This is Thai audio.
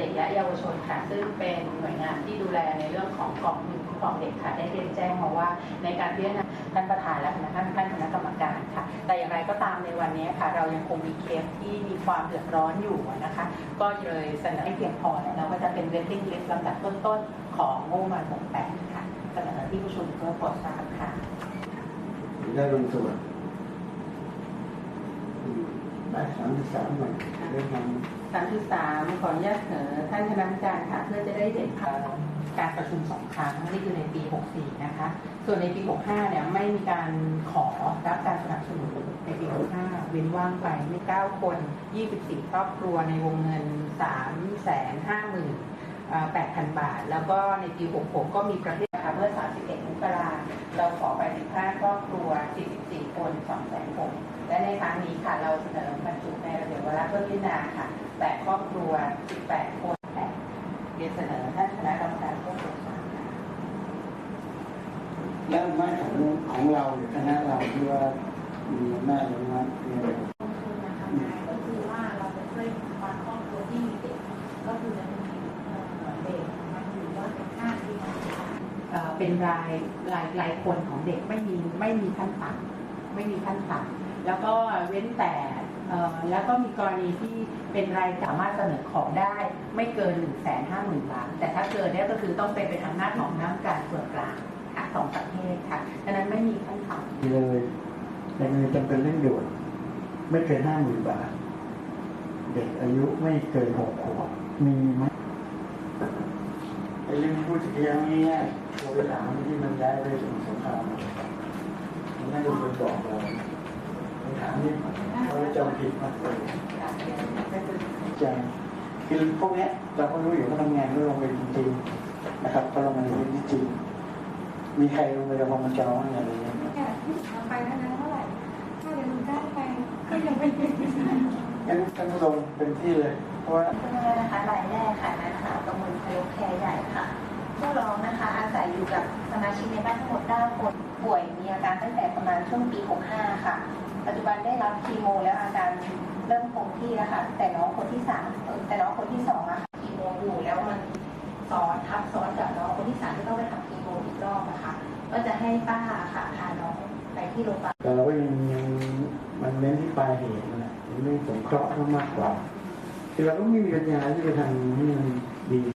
เด็กและเยาวชนค่ะ ซึ่งเป็นหน่วยงานที่ดูแลในเรื่องของกองทุนคุ้มครองเด็กค่ะ ได้เรียนแจ้งมาว่าในการพิจารณาท่านประธานและคณะท่านท่านคณะกรรมการค่ะ แต่อย่างไรก็ตามในวันนี้ค่ะ เรายังคงมีเคสที่มีความเดือดร้อนอยู่นะคะ ก็เลยเสนอให้เพียงพอแล้วก็จะเป็น waiting list ลำดับต้นๆของงบประมาณ68ค่ะเสนอที่ประชุมเพื่อโปรดทราบค่ะได้ลงส่วนอืม ได้สามสิบสามหน่วยเรื่องนั้นสามสามขออนุญาตเสนอท่านคณะกรรมการค่ะ เพื่อจะได้เห็นภาพการประชุมสองครั้งนี่คือในปี 64 นะคะ ส่วนในปี 65 เนี่ยไม่มีการขอรับการสนับสนุนในปี 65 เว้นว่างไปมี9คน 24 ครอบครัวในวงเงิน 3 5 0 0 0 8,000 บาท แล้วก็ในปี 66 ก็มีประเภทนะคะเมื่อ31มกรา เราขอไป15ครอบครัว 44 คน2แสนคนและในครั้งนี้ค่ะเราเสนอบรรจุในระเบียบวาระเพื่อพิจารณาค่ะ8ครอบครัว 18 คนแปดเรียนเสนอท่านคณะกรรมการผู้ตรวจสอบค่ะแล้วไม่ของของเราหรือคณะเราที่ว่ามีอำนาจอนุมัติมีอะไร ลงทุนนะคะก็คือว่าเราจะช่วยบางครอบครัวที่มีเด็ก ก็คือจะมีเอ่อเด็กมันถือว่าเป็นค่าที่มัน เป็นรายรายรายคนของเด็กไม่มีไม่มีขั้นต่ำไม่มีขั้นต่ำแล้วก็เว้นแต่แล้วก็มีกรณีที่เป็นรายสามารถเสนอขอได้ไม่เกิน1นึ่งแสนห้าหมื่นบาท แต่ถ้าเกินเนี่ยก็คือต้องเป็นเป็นอำนาจของน้ำการส่วนกลางค่ะสองประเทศค่ะดังนั้นไม่มีขั้นต่ำเลยแต่เงินจำเป็นเร่งด่วนไม่เกินห้าหมื่นบาท เด็กอายุไม่เกินหกขวบมีไหม เรื่องที่พูดถึงอย่างนี้ยเราไปถามที่มันย้ายไปสมุทรสงครามมันน่าจะเป็นบอกเราไปถามนี่เราจำผิดมาเลยจำคือพวกเนี้ยเราก็รู้อยู่ว่าทำงานก็ลงไปจริงๆนะครับก็ลงมาในพื้นที่จริงมีใครลงไปลงมาจองอะไรอย่างเงี้ยแค่ที่ทำไปเท่านั้นเท่าไหร่ถ้าเดี๋ยวมันได้ไปก็ยังไม่เป็นงั้นท่านผู้ชมเป็นที่เลย เพราะว่าเพื่อนะคะราย ทั้งหมด9คนป่วยมีอาการตั้งแต่ประมาณช่วงปี 65 ค่ะ ปัจจุบันได้รับคีโมแล้วอาการเริ่มคงที่แล้วค่ะแต่น้องคนที่สามแต่น้องคนที่สองอะค่ะคีโมอยู่แล้วมันซ้อนทับซ้อนกับน้องคนที่สามที่ต้องไปทำคีโมอีกรอบนะคะก็จะให้ป้าค่ะพาน้องไปที่โรงพยาบาลแต่เราก็ยังยังมันเน้นที่ปลายเหตุนะเรื่องสงเคราะห์มากกว่าคือเราก็ไม่มีปัญญาที่จะทำให้มันดี